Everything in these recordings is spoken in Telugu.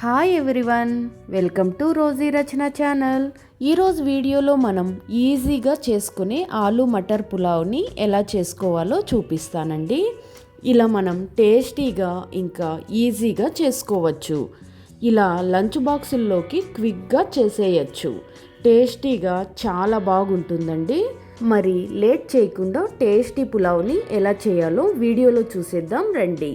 Hi everyone welcome to Roji Rachana channel ఈరోజు వీడియోలో మనం ఈజీగా చేసుకునే ఆలు మటర్ పులావ్ని ఎలా చేసుకోవాలో చూపిస్తానండి. ఇలా మనం టేస్టీగా ఇంకా ఈజీగా చేసుకోవచ్చు. ఇలా లంచ్ బాక్సుల్లోకి క్విక్గా చేసేయచ్చు. టేస్టీగా చాలా బాగుంటుందండి. మరి లేట్ చేయకుండా టేస్టీ పులావ్ని ఎలా చేయాలో వీడియోలో చూసేద్దాం రండి.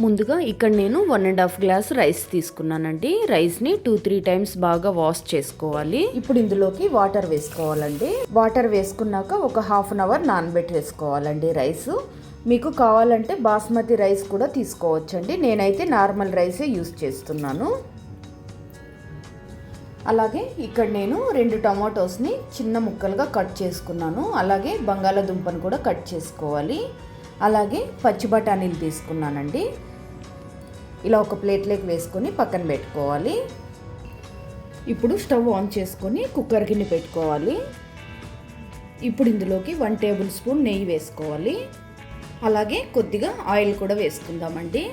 ముందుగా ఇక్కడ నేను one and half glass rice తీసుకున్నానండి. రైస్ని టూ త్రీ టైమ్స్ బాగా వాష్ చేసుకోవాలి. ఇప్పుడు ఇందులోకి వాటర్ వేసుకోవాలండి. వాటర్ వేసుకున్నాక ఒక హాఫ్ అన్ అవర్ నానబెట్టి వేసుకోవాలండి రైస్ మీకు కావాలంటే బాస్మతి రైస్ కూడా తీసుకోవచ్చండి. నేనైతే నార్మల్ రైసే యూస్ చేస్తున్నాను. అలాగే ఇక్కడ నేను రెండు టమాటోస్ని చిన్న ముక్కలుగా కట్ చేసుకున్నాను. అలాగే బంగాళాదుంపను కూడా కట్ చేసుకోవాలి. అలాగే పచ్చి బఠానీలు తీసుకున్నానండి. ఇలా ఒక ప్లేట్లోకి వేసుకొని పక్కన పెట్టుకోవాలి. ఇప్పుడు స్టవ్ ఆన్ చేసుకొని కుక్కర్ గిన్నె పెట్టుకోవాలి. ఇప్పుడు ఇందులోకి వన్ టేబుల్ స్పూన్ నెయ్యి వేసుకోవాలి. అలాగే కొద్దిగా ఆయిల్ కూడా వేసుకుందామండి.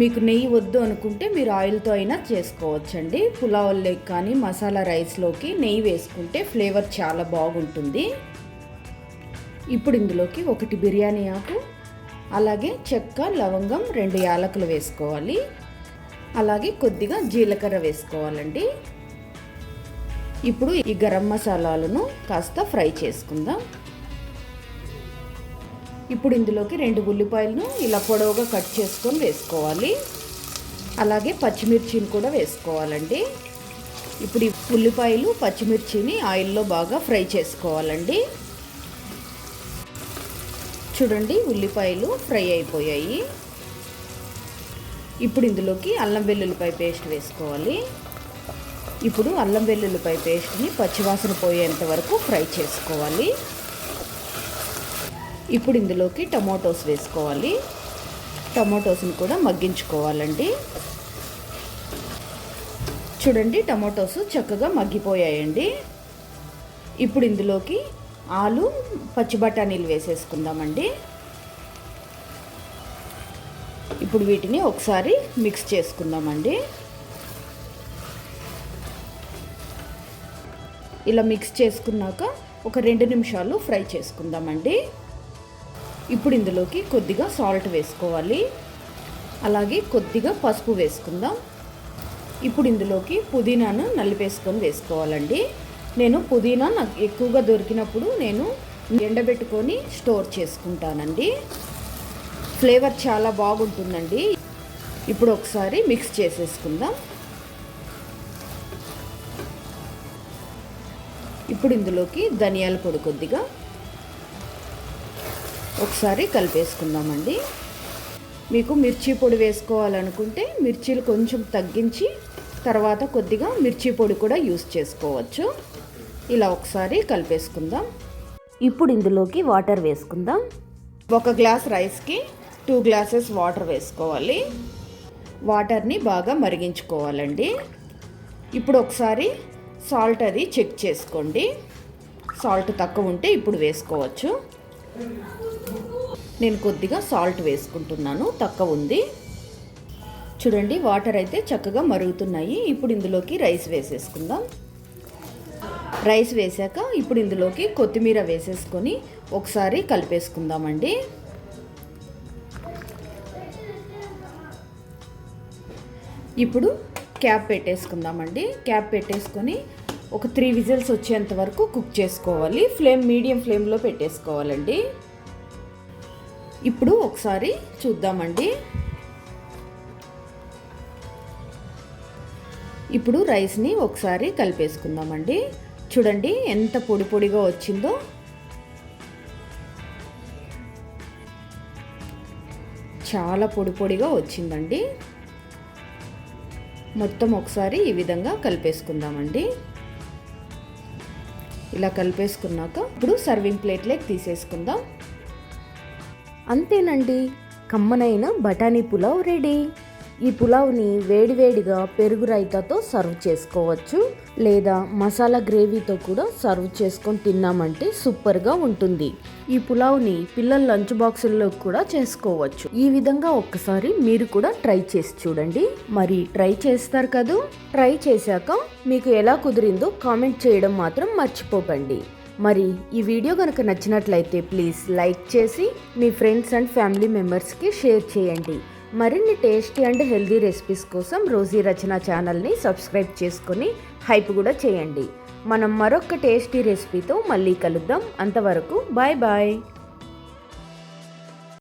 మీకు నెయ్యి వద్దు అనుకుంటే మీరు ఆయిల్తో అయినా చేసుకోవచ్చండి. పులావుల్లోకి కానీ మసాలా రైస్లోకి నెయ్యి వేసుకుంటే ఫ్లేవర్ చాలా బాగుంటుంది. ఇప్పుడు ఇందులోకి ఒకటి బిర్యానీ ఆకు అలాగే చెక్క లవంగం రెండు యాలకులు వేసుకోవాలి. అలాగే కొద్దిగా జీలకర్ర వేసుకోవాలండి. ఇప్పుడు ఈ గరం మసాలాలను కాస్త ఫ్రై చేసుకుందాం. ఇప్పుడు ఇందులోకి రెండు ఉల్లిపాయలను ఇలా పొడవుగా కట్ చేసుకొని వేసుకోవాలి. అలాగే పచ్చిమిర్చిని కూడా వేసుకోవాలండి. ఇప్పుడు ఈ ఉల్లిపాయలు పచ్చిమిర్చిని ఆయిల్లో బాగా ఫ్రై చేసుకోవాలండి. చూడండి ఉల్లిపాయలు ఫ్రై అయిపోయాయి. ఇప్పుడు ఇందులోకి అల్లం వెల్లుల్లిపాయ పేస్ట్ వేసుకోవాలి. ఇప్పుడు అల్లం వెల్లుల్లిపాయ పేస్ట్ని పచ్చివాసన పోయేంత వరకు ఫ్రై చేసుకోవాలి. ఇప్పుడు ఇందులోకి టమాటోస్ వేసుకోవాలి. టమాటోస్ని కూడా మగ్గించుకోవాలండి. చూడండి టమాటోస్ చక్కగా మగ్గిపోయాయండి. ఇప్పుడు ఇందులోకి ఆలు పచ్చి బఠానీలు వేసేసుకుందామండి. ఇప్పుడు వీటిని ఒకసారి మిక్స్ చేసుకుందామండి. ఇలా మిక్స్ చేసుకున్నాక ఒక రెండు నిమిషాలు ఫ్రై చేసుకుందామండి. ఇప్పుడు ఇందులోకి కొద్దిగా సాల్ట్ వేసుకోవాలి. అలాగే కొద్దిగా పసుపు వేసుకుందాం. ఇప్పుడు ఇందులోకి పుదీనాను నలిపేసుకొని వేసుకోవాలండి. నేను పుదీనా నాకు ఎక్కువగా దొరికినప్పుడు నేను ఎండబెట్టుకొని స్టోర్ చేసుకుంటానండి. ఫ్లేవర్ చాలా బాగుంటుందండి. ఇప్పుడు ఒకసారి మిక్స్ చేసేసుకుందాం. ఇప్పుడు ఇందులోకి ధనియాల పొడి కొద్దిగా ఒకసారి కలిపేసుకుందామండి. మీకు మిర్చి పొడి వేసుకోవాలనుకుంటే మిర్చీలు కొంచెం తగ్గించి తర్వాత కొద్దిగా మిర్చి పొడి కూడా యూస్ చేసుకోవచ్చు. ఇలా ఒకసారి కలిపేసుకుందాం. ఇప్పుడు ఇందులోకి వాటర్ వేసుకుందాం. ఒక గ్లాస్ రైస్కి టూ గ్లాసెస్ వాటర్ వేసుకోవాలి. వాటర్ని బాగా మరిగించుకోవాలండి. ఇప్పుడు ఒకసారి సాల్ట్ అది చెక్ చేసుకోండి. సాల్ట్ తక్కువ ఉంటే ఇప్పుడు వేసుకోవచ్చు. నేను కొద్దిగా సాల్ట్ వేసుకుంటున్నాను తక్కువ ఉంది. చూడండి వాటర్ అయితే చక్కగా మరుగుతున్నాయి. ఇప్పుడు ఇందులోకి రైస్ వేసేసుకుందాం. రైస్ వేసాక ఇప్పుడు ఇందులోకి కొత్తిమీర వేసేసుకొని ఒకసారి కలిపేసుకుందామండి. ఇప్పుడు క్యాప్ పెట్టేసుకుందామండి. క్యాప్ పెట్టేసుకొని ఒక త్రీ విజిల్స్ వచ్చేంత వరకు కుక్ చేసుకోవాలి. ఫ్లేమ్ మీడియం ఫ్లేమ్లో పెట్టేసుకోవాలండి. ఇప్పుడు ఒకసారి చూద్దామండి. ఇప్పుడు రైస్ని ఒకసారి కలిపేసుకుందామండి. చూడండి ఎంత పొడి పొడిగా వచ్చిందో. చాలా పొడి పొడిగా వచ్చిందండి. మొత్తం ఒకసారి ఈ విధంగా కలిపేసుకుందామండి. ఇలా కలిపేసుకున్నాక ఇప్పుడు సర్వింగ్ ప్లేట్లోకి తీసేసుకుందాం. అంతేనండి కమ్మనైన బఠానీ పులావ్ రెడీ. ఈ పులావ్ని వేడివేడిగా పెరుగు రైతాతో సర్వ్ చేసుకోవచ్చు లేదా మసాలా గ్రేవీతో కూడా సర్వ్ చేసుకొని తిన్నామంటే సూపర్గా ఉంటుంది. ఈ పులావ్ని పిల్లల లంచ్ బాక్సుల్లో కూడా చేసుకోవచ్చు. ఈ విధంగా ఒక్కసారి మీరు కూడా ట్రై చేసి చూడండి. మరి ట్రై చేస్తారు కదూ? ట్రై చేశాక మీకు ఎలా కుదిరిందో కామెంట్ చేయడం మాత్రం మర్చిపోకండి. మరి ఈ వీడియో కనుక నచ్చినట్లయితే ప్లీజ్ లైక్ చేసి మీ ఫ్రెండ్స్ అండ్ ఫ్యామిలీ మెంబర్స్కి షేర్ చేయండి. మరిన్ని టేస్టీ అండ్ హెల్దీ రెసిపీస్ కోసం రోజీ రచన ఛానల్ని సబ్స్క్రైబ్ చేసుకొని హైప్ కూడా చేయండి. మనం మరొక టేస్టీ రెసిపీతో మళ్ళీ కలుద్దాం. అంతవరకు బాయ్ బాయ్.